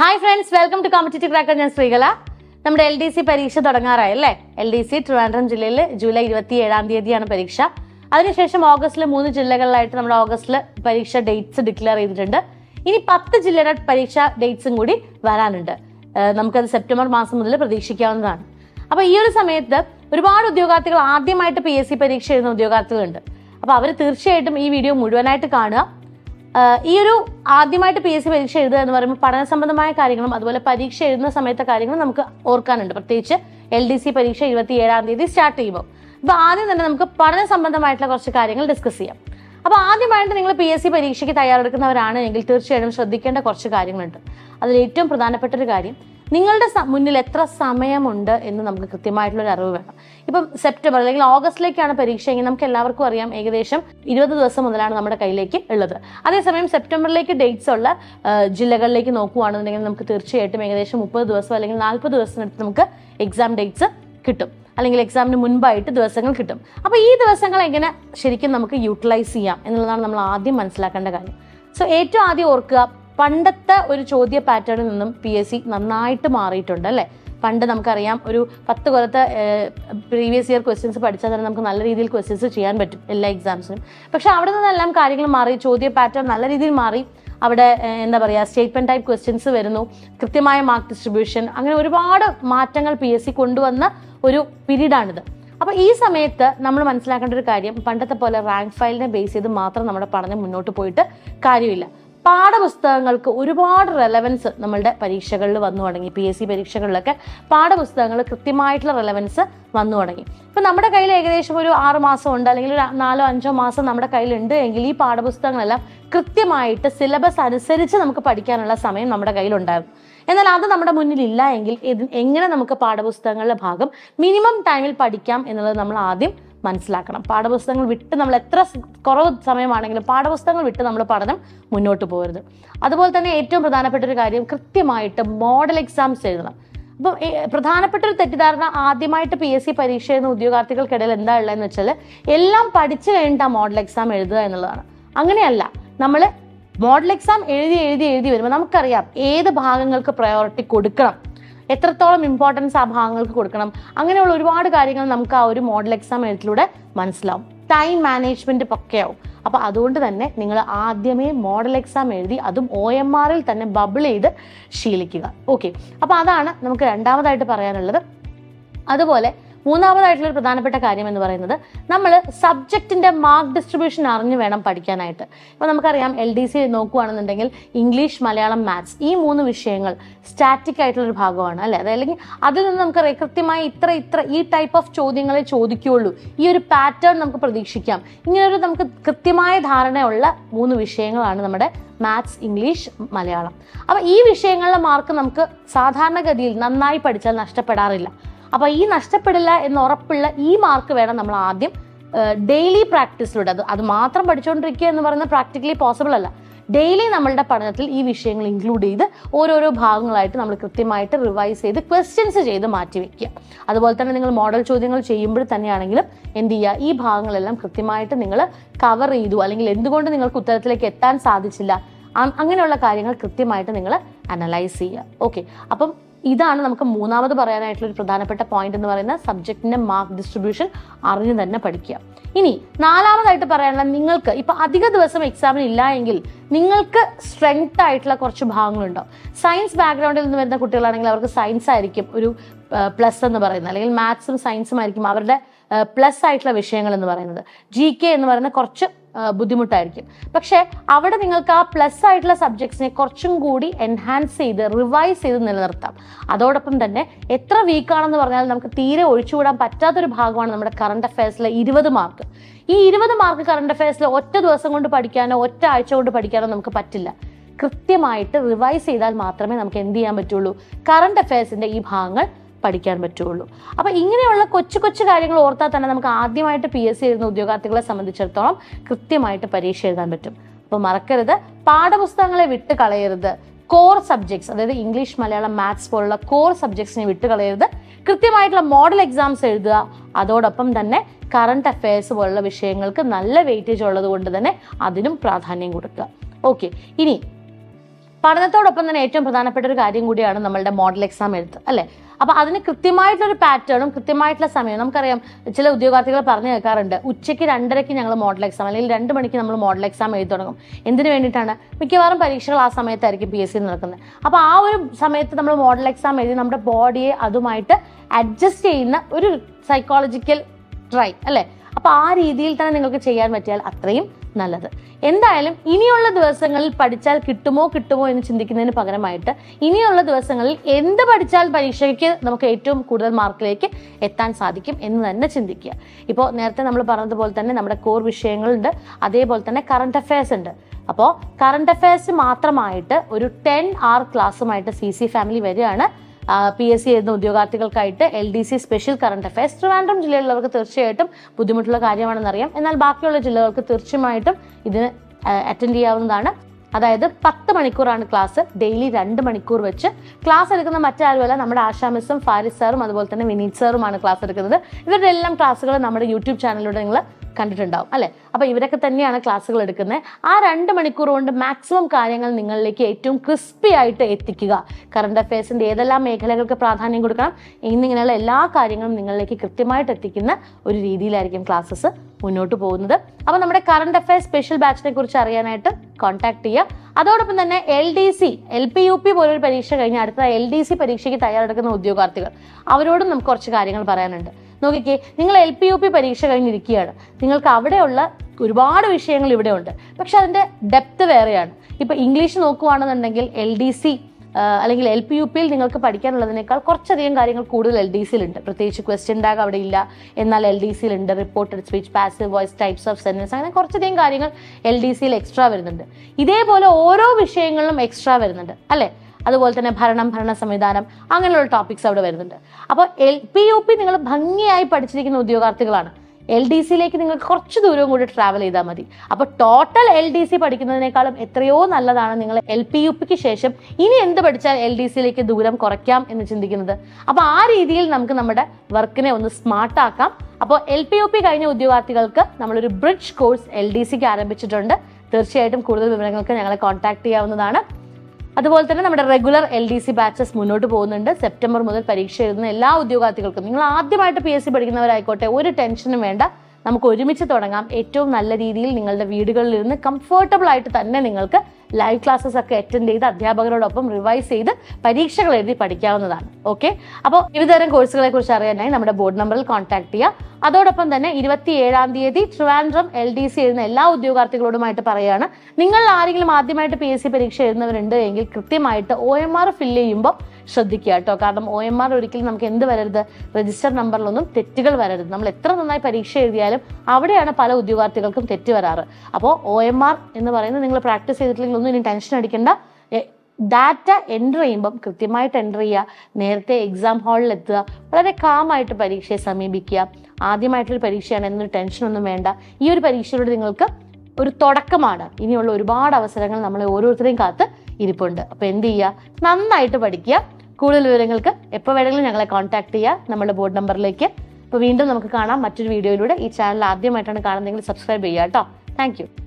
Hi friends welcome to competitive cracker ഞാൻ ശ്രീകല. നമ്മുടെ L D C പരീക്ഷ തുടങ്ങാറായി അല്ലേ? എൽ ഡി സി ട്രിവാൻഡ്രം ജില്ലയിൽ ജൂലൈ ഇരുപത്തി ഏഴാം തീയതിയാണ് പരീക്ഷ. അതിനുശേഷം ഓഗസ്റ്റിൽ മൂന്ന് ജില്ലകളിലായിട്ട് നമ്മുടെ ഓഗസ്റ്റിൽ പരീക്ഷ ഡേറ്റ്സ് ഡിക്ലെയർ ചെയ്തിട്ടുണ്ട്. ഇനി പത്ത് ജില്ലയുടെ പരീക്ഷ ഡേറ്റ്സും കൂടി വരാനുണ്ട്. നമുക്കത് സെപ്റ്റംബർ മാസം മുതൽ പ്രതീക്ഷിക്കാവുന്നതാണ്. അപ്പൊ ഈ ഒരു സമയത്ത് ഒരുപാട് ഉദ്യോഗാർത്ഥികൾ ആദ്യമായിട്ട് പി എസ് സി പരീക്ഷ എഴുതുന്ന ഉദ്യോഗാർത്ഥികളുണ്ട്. അപ്പൊ അവർ തീർച്ചയായിട്ടും ഈ വീഡിയോ മുഴുവനായിട്ട് കാണുക. ഈ ഒരു ആദ്യമായിട്ട് പി എസ് സി പരീക്ഷ എഴുതുക എന്ന് പറയുമ്പോൾ പഠന സംബന്ധമായ കാര്യങ്ങളും അതുപോലെ പരീക്ഷ എഴുതുന്ന സമയത്തെ കാര്യങ്ങളും നമുക്ക് ഓർക്കാനുണ്ട്. പ്രത്യേകിച്ച് എൽ ഡി സി പരീക്ഷ ഇരുപത്തി ഏഴാം തീയതി സ്റ്റാർട്ട് ചെയ്യുമ്പോൾ. അപ്പോൾ ആദ്യം തന്നെ നമുക്ക് പഠന സംബന്ധമായിട്ടുള്ള കുറച്ച് കാര്യങ്ങൾ ഡിസ്കസ് ചെയ്യാം. അപ്പോൾ ആദ്യമായിട്ട് നിങ്ങൾ പി എസ് സി പരീക്ഷയ്ക്ക് തയ്യാറെടുക്കുന്നവരാണ് എങ്കിൽ തീർച്ചയായിട്ടും ശ്രദ്ധിക്കേണ്ട കുറച്ച് കാര്യങ്ങളുണ്ട്. അതിൽ ഏറ്റവും പ്രധാനപ്പെട്ട ഒരു കാര്യം നിങ്ങളുടെ മുന്നിൽ എത്ര സമയമുണ്ട് എന്ന് നമുക്ക് കൃത്യമായിട്ടുള്ള ഒരു അറിവ് വേണം. ഇപ്പം സെപ്റ്റംബർ അല്ലെങ്കിൽ ഓഗസ്റ്റിലേക്കാണ് പരീക്ഷ എങ്കിൽ നമുക്ക് എല്ലാവർക്കും അറിയാം ഏകദേശം ഇരുപത് ദിവസം മുതലാണ് നമ്മുടെ കയ്യിലേക്ക് ഉള്ളത്. അതേസമയം സെപ്റ്റംബറിലേക്ക് ഡേറ്റ്സ് ഉള്ള ജില്ലകളിലേക്ക് നോക്കുകയാണെന്നുണ്ടെങ്കിൽ നമുക്ക് തീർച്ചയായിട്ടും ഏകദേശം മുപ്പത് ദിവസം അല്ലെങ്കിൽ നാൽപ്പത് ദിവസത്തിനടുത്ത് നമുക്ക് എക്സാം ഡേറ്റ്സ് കിട്ടും. അല്ലെങ്കിൽ എക്സാമിന് മുൻപായിട്ട് ദിവസങ്ങൾ കിട്ടും. അപ്പോൾ ഈ ദിവസങ്ങൾ എങ്ങനെ ശരിക്കും നമുക്ക് യൂട്ടിലൈസ് ചെയ്യാം എന്നുള്ളതാണ് നമ്മൾ ആദ്യം മനസ്സിലാക്കേണ്ട കാര്യം. സോ ഏറ്റവും ആദ്യം ഓർക്കുക പണ്ടത്തെ ഒരു ചോദ്യ പാറ്റേണിൽ നിന്നും പി എസ് സി നന്നായിട്ട് മാറിയിട്ടുണ്ട് അല്ലേ? പണ്ട് നമുക്കറിയാം ഒരു പത്ത് കൊല്ലത്തെ പ്രീവിയസ് ഇയർ ക്വസ്റ്റ്യൻസ് പഠിച്ചാൽ തന്നെ നമുക്ക് നല്ല രീതിയിൽ ക്വസ്റ്റ്യൻസ് ചെയ്യാൻ പറ്റും എല്ലാ എക്സാംസിനും പക്ഷെ അവിടെ നിന്നെല്ലാം കാര്യങ്ങൾ മാറി ചോദ്യ പാറ്റേൺ നല്ല രീതിയിൽ മാറി. അവിടെ എന്താ പറയുക സ്റ്റേറ്റ്മെന്റ് ടൈപ്പ് ക്വസ്റ്റ്യൻസ് വരുന്നു കൃത്യമായ മാർക്ക് ഡിസ്ട്രിബ്യൂഷൻ അങ്ങനെ ഒരുപാട് മാറ്റങ്ങൾ പി എസ് സി കൊണ്ടുവന്ന ഒരു പീരീഡാണിത്. അപ്പോൾ ഈ സമയത്ത് നമ്മൾ മനസ്സിലാക്കേണ്ട ഒരു കാര്യം പണ്ടത്തെ പോലെ റാങ്ക് ഫയലിനെ ബേസ് ചെയ്ത് മാത്രം നമ്മുടെ പഠനം മുന്നോട്ട് പോയിട്ട് കാര്യമില്ല. പാഠപുസ്തകങ്ങൾക്ക് ഒരുപാട് റെലവൻസ് നമ്മളുടെ പരീക്ഷകളിൽ വന്നു തുടങ്ങി. പി എസ് സി പരീക്ഷകളിലൊക്കെ പാഠപുസ്തകങ്ങൾ കൃത്യമായിട്ടുള്ള റെലവൻസ് വന്നു തുടങ്ങി. ഇപ്പം നമ്മുടെ കയ്യിൽ ഏകദേശം ഒരു ആറ് മാസം ഉണ്ട് അല്ലെങ്കിൽ ഒരു നാലോ അഞ്ചോ മാസം നമ്മുടെ കയ്യിലുണ്ട് എങ്കിൽ ഈ പാഠപുസ്തകങ്ങളെല്ലാം കൃത്യമായിട്ട് സിലബസ് അനുസരിച്ച് നമുക്ക് പഠിക്കാനുള്ള സമയം നമ്മുടെ കയ്യിലുണ്ടായിരുന്നു എന്നാൽ അത് നമ്മുടെ മുന്നിൽ ഇല്ല എങ്കിൽ എങ്ങനെ നമുക്ക് പാഠപുസ്തകങ്ങളുടെ ഭാഗം മിനിമം ടൈമിൽ പഠിക്കാം എന്നുള്ളത് നമ്മൾ ആദ്യം മനസ്സിലാക്കണം. പാഠപുസ്തകങ്ങൾ വിട്ട് നമ്മൾ എത്ര കുറവ് സമയമാണെങ്കിലും പാഠപുസ്തകങ്ങൾ വിട്ട് നമ്മൾ പഠനം മുന്നോട്ട് പോകരുത്. അതുപോലെ തന്നെ ഏറ്റവും പ്രധാനപ്പെട്ട ഒരു കാര്യം കൃത്യമായിട്ട് മോഡൽ എക്സാംസ് എഴുതണം. അപ്പം പ്രധാനപ്പെട്ട ഒരു തെറ്റിദ്ധാരണ ആദ്യമായിട്ട് പി എസ് സി പരീക്ഷ എഴുതുന്ന ഉദ്യോഗാർത്ഥികൾക്കിടയിൽ എന്താ ഉള്ളതെന്ന് വെച്ചാൽ എല്ലാം പഠിച്ചു കഴിഞ്ഞിട്ട് ആ മോഡൽ എക്സാം എഴുതുക എന്നുള്ളതാണ്. അങ്ങനെയല്ല നമ്മൾ മോഡൽ എക്സാം എഴുതി എഴുതി എഴുതി വരുമ്പോൾ നമുക്കറിയാം ഏത് ഭാഗങ്ങൾക്ക് പ്രയോറിറ്റി കൊടുക്കണം. എത്രത്തോളം ഇമ്പോർട്ടൻസ് ആ ഭാഗങ്ങൾക്ക് കൊടുക്കണം? അങ്ങനെയുള്ള ഒരുപാട് കാര്യങ്ങൾ നമുക്ക് ആ ഒരു മോഡൽ എക്സാം എഴുത്തിലൂടെ മനസ്സിലാവും. ടൈം മാനേജ്മെന്റ് പക്കയാവും അപ്പോൾ അതുകൊണ്ട് തന്നെ നിങ്ങൾ ആദ്യമേ മോഡൽ എക്സാം എഴുതി അതും ഒ എം ആറിൽ തന്നെ ബബിൾ ചെയ്ത് ശീലിക്കുക. ഓക്കെ അപ്പോൾ അതാണ് നമുക്ക് രണ്ടാമതായിട്ട് പറയാനുള്ളത്. അതുപോലെ മൂന്നാമതായിട്ടുള്ള ഒരു പ്രധാനപ്പെട്ട കാര്യം എന്ന് പറയുന്നത് നമ്മൾ സബ്ജക്റ്റിന്റെ മാർക്ക് ഡിസ്ട്രിബ്യൂഷൻ അറിഞ്ഞു വേണം പഠിക്കാനായിട്ട്. ഇപ്പോൾ നമുക്കറിയാം എൽ ഡി സി നോക്കുകയാണെന്നുണ്ടെങ്കിൽ ഇംഗ്ലീഷ് മലയാളം മാത്സ് ഈ മൂന്ന് വിഷയങ്ങൾ സ്റ്റാറ്റിക് ആയിട്ടുള്ള ഒരു ഭാഗമാണ് അല്ലേ? അത് അല്ലെങ്കിൽ അതിൽ നിന്ന് നമുക്ക് കൃത്യമായി ഇത്ര ഇത്ര ഈ ടൈപ്പ് ഓഫ് ചോദ്യങ്ങളെ ചോദിക്കുകയുള്ളൂ. ഈ ഒരു പാറ്റേൺ നമുക്ക് പ്രതീക്ഷിക്കാം. ഇങ്ങനൊരു നമുക്ക് കൃത്യമായ ധാരണയുള്ള മൂന്ന് വിഷയങ്ങളാണ് നമ്മുടെ മാത്സ് ഇംഗ്ലീഷ് മലയാളം. അപ്പോൾ ഈ വിഷയങ്ങളിലെ മാർക്ക് നമുക്ക് സാധാരണഗതിയിൽ നന്നായി പഠിച്ചാൽ നഷ്ടപ്പെടാറില്ല. അപ്പോൾ ഈ നഷ്ടപ്പെടില്ല എന്ന് ഉറപ്പുള്ള ഈ മാർക്ക് വേണം നമ്മൾ ആദ്യം ഡെയിലി പ്രാക്ടീസിലൂടെ അത് അത് മാത്രം പഠിച്ചുകൊണ്ടിരിക്കുക എന്ന് പറയുന്നത് പ്രാക്ടിക്കലി പോസിബിൾ അല്ല. ഡെയിലി നമ്മളുടെ പഠനത്തിൽ ഈ വിഷയങ്ങൾ ഇൻക്ലൂഡ് ചെയ്ത് ഓരോരോ ഭാഗങ്ങളായിട്ട് നമ്മൾ കൃത്യമായിട്ട് റിവൈസ് ചെയ്ത് ക്വസ്റ്റ്യൻസ് ചെയ്ത് മാറ്റി വെക്കുക. അതുപോലെ തന്നെ നിങ്ങൾ മോഡൽ ചോദ്യങ്ങൾ ചെയ്യുമ്പോൾ തന്നെയാണെങ്കിലും എന്ത് ചെയ്യുക? ഈ ഭാഗങ്ങളെല്ലാം കൃത്യമായിട്ട് നിങ്ങൾ കവർ ചെയ്തു അല്ലെങ്കിൽ എന്തുകൊണ്ട് നിങ്ങൾക്ക് ഉത്തരത്തിലേക്ക് എത്താൻ സാധിച്ചില്ല. അങ്ങനെയുള്ള കാര്യങ്ങൾ കൃത്യമായിട്ട് നിങ്ങൾ അനലൈസ് ചെയ്യുക. ഓക്കെ അപ്പം ഇതാണ് നമുക്ക് മൂന്നാമത് പറയാനായിട്ടുള്ള ഒരു പ്രധാനപ്പെട്ട പോയിന്റ് എന്ന് പറയുന്ന സബ്ജക്റ്റിന്റെ മാർക്ക് ഡിസ്ട്രിബ്യൂഷൻ അറിഞ്ഞു തന്നെ പഠിക്കുക. ഇനി നാലാമതായിട്ട് പറയാനുള്ള നിങ്ങൾക്ക് ഇപ്പൊ അധിക ദിവസം എക്സാമിന് ഇല്ല എങ്കിൽ നിങ്ങൾക്ക് സ്ട്രെങ്ത് ആയിട്ടുള്ള കുറച്ച് ഭാഗങ്ങളുണ്ടാവും സയൻസ് ബാക്ക്ഗ്രൗണ്ടിൽ നിന്ന് വരുന്ന കുട്ടികളാണെങ്കിൽ അവർക്ക് സയൻസ് ആയിരിക്കും ഒരു പ്ലസ് എന്ന് പറയുന്നത്. അല്ലെങ്കിൽ മാത്സും സയൻസും ആയിരിക്കും അവരുടെ പ്ലസ് ആയിട്ടുള്ള വിഷയങ്ങൾ എന്ന് പറയുന്നത്. ജി കെ എന്ന് പറയുന്ന കുറച്ച് ബുദ്ധിമുട്ടായിരിക്കും. പക്ഷെ അവിടെ നിങ്ങൾക്ക് ആ പ്ലസ് ആയിട്ടുള്ള സബ്ജക്ട്സിനെ കുറച്ചും കൂടി എൻഹാൻസ് ചെയ്ത് റിവൈസ് ചെയ്ത് നിലനിർത്താം. അതോടൊപ്പം തന്നെ എത്ര വീക്കാണെന്ന് പറഞ്ഞാൽ നമുക്ക് തീരെ ഒഴിച്ചുകൂടാൻ പറ്റാത്തൊരു ഭാഗമാണ് നമ്മുടെ കറണ്ട് അഫയേഴ്സിലെ ഇരുപത് മാർക്ക് ഈ ഇരുപത് മാർക്ക് കറണ്ട് അഫയേഴ്സിൽ ഒറ്റ ദിവസം കൊണ്ട് പഠിക്കാനോ ഒറ്റ ആഴ്ച കൊണ്ട് പഠിക്കാനോ നമുക്ക് പറ്റില്ല. കൃത്യമായിട്ട് റിവൈസ് ചെയ്താൽ മാത്രമേ നമുക്ക് എന്ത് ചെയ്യാൻ പറ്റുള്ളൂ? കറണ്ട് അഫയേഴ്സിന്റെ ഈ ഭാഗങ്ങൾ പഠിക്കാൻ പറ്റുള്ളൂ. അപ്പൊ ഇങ്ങനെയുള്ള കൊച്ചു കൊച്ചു കാര്യങ്ങൾ ഓർത്താൽ തന്നെ നമുക്ക് ആദ്യമായിട്ട് പി എസ് സി എഴുതുന്ന ഉദ്യോഗാർത്ഥികളെ സംബന്ധിച്ചിടത്തോളം കൃത്യമായിട്ട് പരീക്ഷ എഴുതാൻ പറ്റും. അപ്പൊ മറക്കരുത്. പാഠപുസ്തകങ്ങളെ വിട്ട് കളയരുത്. കോർ സബ്ജക്ട്സ് അതായത് ഇംഗ്ലീഷ് മലയാളം മാത്സ് പോലുള്ള കോർ സബ്ജക്ട്സിനെ വിട്ട് കളയരുത്. കൃത്യമായിട്ടുള്ള മോഡൽ എക്സാംസ് എഴുതുക. അതോടൊപ്പം തന്നെ കറണ്ട് അഫയേഴ്സ് പോലുള്ള വിഷയങ്ങൾക്ക് നല്ല വെയിറ്റേജ് ഉള്ളത് കൊണ്ട് തന്നെ അതിനും പ്രാധാന്യം കൊടുക്കുക. ഓക്കെ ഇനി പഠനത്തോടൊപ്പം തന്നെ ഏറ്റവും പ്രധാനപ്പെട്ട ഒരു കാര്യം കൂടിയാണ് നമ്മളുടെ മോഡൽ എക്സാം എഴുത്ത് അല്ലേ? അപ്പൊ അതിന് കൃത്യമായിട്ടൊരു പാറ്റേണും കൃത്യമായിട്ടുള്ള സമയവും നമുക്കറിയാം ചില ഉദ്യോഗാർത്ഥികൾ പറഞ്ഞു കേൾക്കാറുണ്ട് ഉച്ചയ്ക്ക് രണ്ടരയ്ക്ക് ഞങ്ങൾ മോഡൽ എക്സാം അല്ലെങ്കിൽ രണ്ട് മണിക്ക് നമ്മൾ മോഡൽ എക്സാം എഴുതി തുടങ്ങും. എന്തിനു വേണ്ടിയിട്ടാണ്? മിക്കവാറും പരീക്ഷകൾ ആ സമയത്തായിരിക്കും പി എസ് സി നടക്കുന്നത്. അപ്പോൾ ആ ഒരു സമയത്ത് നമ്മൾ മോഡൽ എക്സാം എഴുതി നമ്മുടെ ബോഡിയെ അതുമായിട്ട് അഡ്ജസ്റ്റ് ചെയ്യുന്ന ഒരു സൈക്കോളജിക്കൽ ട്രൈ അല്ലേ? അപ്പോൾ ആ രീതിയിൽ തന്നെ നിങ്ങൾക്ക് ചെയ്യാൻ പറ്റിയാൽ അത്രയും നല്ലത്. എന്തായാലും ഇനിയുള്ള ദിവസങ്ങളിൽ പഠിച്ചാൽ കിട്ടുമോ കിട്ടുമോ എന്ന് ചിന്തിക്കുന്നതിന് പകരമായിട്ട് ഇനിയുള്ള ദിവസങ്ങളിൽ എന്ത് പഠിച്ചാൽ പരീക്ഷയ്ക്ക് നമുക്ക് ഏറ്റവും കൂടുതൽ മാർക്കിലേക്ക് എത്താൻ സാധിക്കും എന്ന് തന്നെ ചിന്തിക്കുക. ഇപ്പോൾ നേരത്തെ നമ്മൾ പറഞ്ഞതുപോലെ തന്നെ നമ്മുടെ കോർ വിഷയങ്ങളുണ്ട് അതേപോലെ തന്നെ കറണ്ട് അഫയേഴ്സ് ഉണ്ട്. അപ്പോൾ കറണ്ട് അഫയേഴ്സ് മാത്രമായിട്ട് ഒരു ടെൻ ആർ ക്ലാസ്സുമായിട്ട് സി സി ഫാമിലി വരികയാണ് പി എസ് സി എഴുതുന്ന ഉദ്യോഗാർത്ഥികൾക്കായിട്ട് L D C special current affairs Trivandrum ജില്ലയിലുള്ളവർക്ക് തീർച്ചയായിട്ടും ബുദ്ധിമുട്ടുള്ള കാര്യമാണെന്ന് അറിയാം എന്നാൽ ബാക്കിയുള്ള ജില്ലകൾക്ക് തീർച്ചയായിട്ടും ഇതിന് അറ്റൻഡ് ചെയ്യാവുന്നതാണ്. അതായത് പത്ത് മണിക്കൂറാണ് ക്ലാസ്. ഡെയിലി രണ്ട് മണിക്കൂർ വെച്ച് ക്ലാസ് എടുക്കുന്ന മറ്റാരുമല്ല നമ്മുടെ ആശാ മിസ്സും ഫാരിസ് സാറും അതുപോലെ തന്നെ വിനീത് സാറുമാണ് ക്ലാസ് എടുക്കുന്നത്. ഇവരുടെ എല്ലാം ക്ലാസ്സുകൾ നമ്മുടെ യൂട്യൂബ് ചാനലിലൂടെ നിങ്ങൾ കണ്ടിട്ടുണ്ടാവും അല്ലേ? അപ്പോൾ ഇവരൊക്കെ തന്നെയാണ് ക്ലാസ്സുകൾ എടുക്കുന്നത്. ആ രണ്ട് മണിക്കൂർ കൊണ്ട് മാക്സിമം കാര്യങ്ങൾ നിങ്ങളിലേക്ക് ഏറ്റവും ക്രിസ്പി ആയിട്ട് എത്തിക്കുക. കറണ്ട് അഫയേഴ്സിന്റെ ഏതെല്ലാം മേഖലകൾക്ക് പ്രാധാന്യം കൊടുക്കണം ഇന്നിങ്ങനെയുള്ള എല്ലാ കാര്യങ്ങളും നിങ്ങളിലേക്ക് കൃത്യമായിട്ട് എത്തിക്കുന്ന ഒരു രീതിയിലായിരിക്കും ക്ലാസ്സസ് മുന്നോട്ട് പോകുന്നത്. അപ്പോൾ നമ്മുടെ കറണ്ട് അഫയേഴ്സ് സ്പെഷ്യൽ ബാച്ചിനെ കുറിച്ച് അറിയാനായിട്ട് കോൺടാക്ട് ചെയ്യുക. അതോടൊപ്പം തന്നെ L D C L P U P പോലൊരു പരീക്ഷ കഴിഞ്ഞ് അടുത്ത എൽ ഡി സി പരീക്ഷയ്ക്ക് തയ്യാറെടുക്കുന്ന ഉദ്യോഗാർത്ഥികൾ അവരോടും നമുക്ക് കുറച്ച് കാര്യങ്ങൾ പറയാനുണ്ട്. നോക്കിക്കേ നിങ്ങൾ എൽ പി യു പി പരീക്ഷ കഴിഞ്ഞിരിക്കുകയാണ്. നിങ്ങൾക്ക് അവിടെയുള്ള ഒരുപാട് വിഷയങ്ങൾ ഇവിടെ ഉണ്ട് പക്ഷെ അതിന്റെ ഡെപ്ത് വേറെയാണ്. ഇപ്പോൾ ഇംഗ്ലീഷ് നോക്കുകയാണെന്നുണ്ടെങ്കിൽ എൽ ഡി സി അല്ലെങ്കിൽ എൽ പി യു പിയിൽ നിങ്ങൾക്ക് പഠിക്കാനുള്ളതിനേക്കാൾ കുറച്ചധികം കാര്യങ്ങൾ കൂടുതൽ എൽ ഡി സിയിലുണ്ട് പ്രത്യേകിച്ച് ക്വസ്റ്റ്യൻ ടാഗ് അവിടെ ഇല്ല. എന്നാൽ L D സിയിലുണ്ട് reported speech passive voice types of sentence അങ്ങനെ കുറച്ചധികം കാര്യങ്ങൾ എൽ ഡി സിയിൽ എക്സ്ട്രാ വരുന്നുണ്ട്. ഇതേപോലെ ഓരോ വിഷയങ്ങളിലും എക്സ്ട്രാ വരുന്നുണ്ട്. അല്ലേ? അതുപോലെ തന്നെ ഭരണം ഭരണ സംവിധാനം അങ്ങനെയുള്ള ടോപ്പിക്സ് അവിടെ വരുന്നുണ്ട്. അപ്പോൾ എൽ പി യു പി നിങ്ങൾ ഭംഗിയായി പഠിച്ചിരിക്കുന്ന ഉദ്യോഗാർത്ഥികളാണ്. എൽ ഡി സിയിലേക്ക് നിങ്ങൾക്ക് കുറച്ച് ദൂരവും കൂടി ട്രാവൽ ചെയ്താൽ മതി. അപ്പോൾ ടോട്ടൽ എൽ ഡി സി പഠിക്കുന്നതിനേക്കാളും എത്രയോ നല്ലതാണ് നിങ്ങൾ എൽ പി യു പിക്ക് ശേഷം ഇനി എന്ത് പഠിച്ചാൽ എൽ ഡി സിയിലേക്ക് ദൂരം കുറയ്ക്കാം എന്ന് ചിന്തിക്കുന്നത്. അപ്പോൾ ആ രീതിയിൽ നമുക്ക് നമ്മുടെ വർക്കിനെ ഒന്ന് സ്മാർട്ട് ആക്കാം. അപ്പോൾ എൽ പി യു പി കഴിഞ്ഞ ഉദ്യോഗാർത്ഥികൾക്ക് നമ്മളൊരു ബ്രിഡ്ജ് കോഴ്സ് എൽ ഡി സിക്ക് ആരംഭിച്ചിട്ടുണ്ട്. തീർച്ചയായിട്ടും കൂടുതൽ വിവരങ്ങൾക്ക് ഞങ്ങളെ കോൺടാക്ട് ചെയ്യാവുന്നതാണ്. അതുപോലെ തന്നെ നമ്മുടെ regular L D C batches മുന്നോട്ട് പോകുന്നുണ്ട്. സെപ്റ്റംബർ മുതൽ പരീക്ഷ എഴുതുന്ന എല്ലാ ഉദ്യോഗാർത്ഥികൾക്കും. നിങ്ങൾ ആദ്യമായിട്ട് പി എസ് സി പഠിക്കുന്നവരായിക്കോട്ടെ ഒരു ടെൻഷനും വേണ്ട. നമുക്ക് ഒരുമിച്ച് തുടങ്ങാം. ഏറ്റവും നല്ല രീതിയിൽ നിങ്ങളുടെ വീടുകളിൽ വീടുകളിലിരുന്ന് കംഫർട്ടബിൾ ആയിട്ട് തന്നെ നിങ്ങൾക്ക് ലൈവ് ക്ലാസ്സസ് ഒക്കെ അറ്റൻഡ് ചെയ്ത് അധ്യാപകരോടൊപ്പം റിവൈസ് ചെയ്ത് പരീക്ഷകൾ എഴുതി പഠിക്കാവുന്നതാണ്. ഓക്കെ അപ്പോൾ വിവിധതരം കോഴ്സുകളെ കുറിച്ച് അറിയാനായി നമ്മുടെ ബോർഡ് നമ്പറിൽ കോൺടാക്ട് ചെയ്യുക അതോടൊപ്പം തന്നെ ഇരുപത്തി ഏഴാം തീയതി ട്രിവാൻഡ്രം എൽ ഡി സി എഴുതുന്ന എല്ലാ ഉദ്യോഗാർത്ഥികളോടുമായിട്ട് പറയുകയാണ് നിങ്ങൾ ആരെങ്കിലും ആദ്യമായിട്ട് പി എസ് സി പരീക്ഷ എഴുതുന്നവരുണ്ട് എങ്കിൽ കൃത്യമായിട്ട് ഒ എം ആർ ഫില്ല് ചെയ്യുമ്പോൾ ശ്രദ്ധിക്കുക കേട്ടോ. കാരണം ഒ എം ആർ ഒരിക്കലും നമുക്ക് എന്ത് വരരുത്? രജിസ്റ്റർ നമ്പറിലൊന്നും തെറ്റുകൾ വരരുത്. നമ്മൾ എത്ര നന്നായി പരീക്ഷ എഴുതിയാലും അവിടെയാണ് പല ഉദ്യോഗാർത്ഥികൾക്കും തെറ്റ് വരാറ്. അപ്പോൾ ഒ എം ആർ എന്ന് പറയുന്നത് നിങ്ങൾ പ്രാക്ടീസ് ചെയ്തിട്ടില്ലെങ്കിൽ ഒന്നും ഇനി ടെൻഷൻ അടിക്കേണ്ട. ഡാറ്റ എന്റർ ചെയ്യുമ്പം കൃത്യമായിട്ട് എന്റർ ചെയ്യുക. നേരത്തെ എക്സാം ഹാളിൽ എത്തുക. വളരെ കാമായിട്ട് പരീക്ഷയെ സമീപിക്കുക. ആദ്യമായിട്ടൊരു പരീക്ഷയാണ് എന്നൊരു ടെൻഷനൊന്നും വേണ്ട. ഈ ഒരു പരീക്ഷയിലൂടെ നിങ്ങൾക്ക് ഒരു തുടക്കമാണ്. ഇനിയുള്ള ഒരുപാട് അവസരങ്ങൾ നമ്മളെ ഓരോരുത്തരെയും കാത്ത് ഇരിപ്പുണ്ട്. അപ്പോൾ എന്ത് ചെയ്യുക? നന്നായിട്ട് പഠിക്കുക. കൂടുതൽ വിവരങ്ങൾക്ക് എപ്പോൾ വേണമെങ്കിലും ഞങ്ങളെ കോൺടാക്ട് ചെയ്യുക നമ്മുടെ ബോർഡ് നമ്പറിലേക്ക് അപ്പോൾ വീണ്ടും നമുക്ക് കാണാം. മറ്റൊരു വീഡിയോയിലൂടെ ഈ ചാനൽ ആദ്യമായിട്ടാണ് കാണുന്നതെങ്കിൽ സബ്സ്ക്രൈബ് ചെയ്യുക കേട്ടോ. താങ്ക്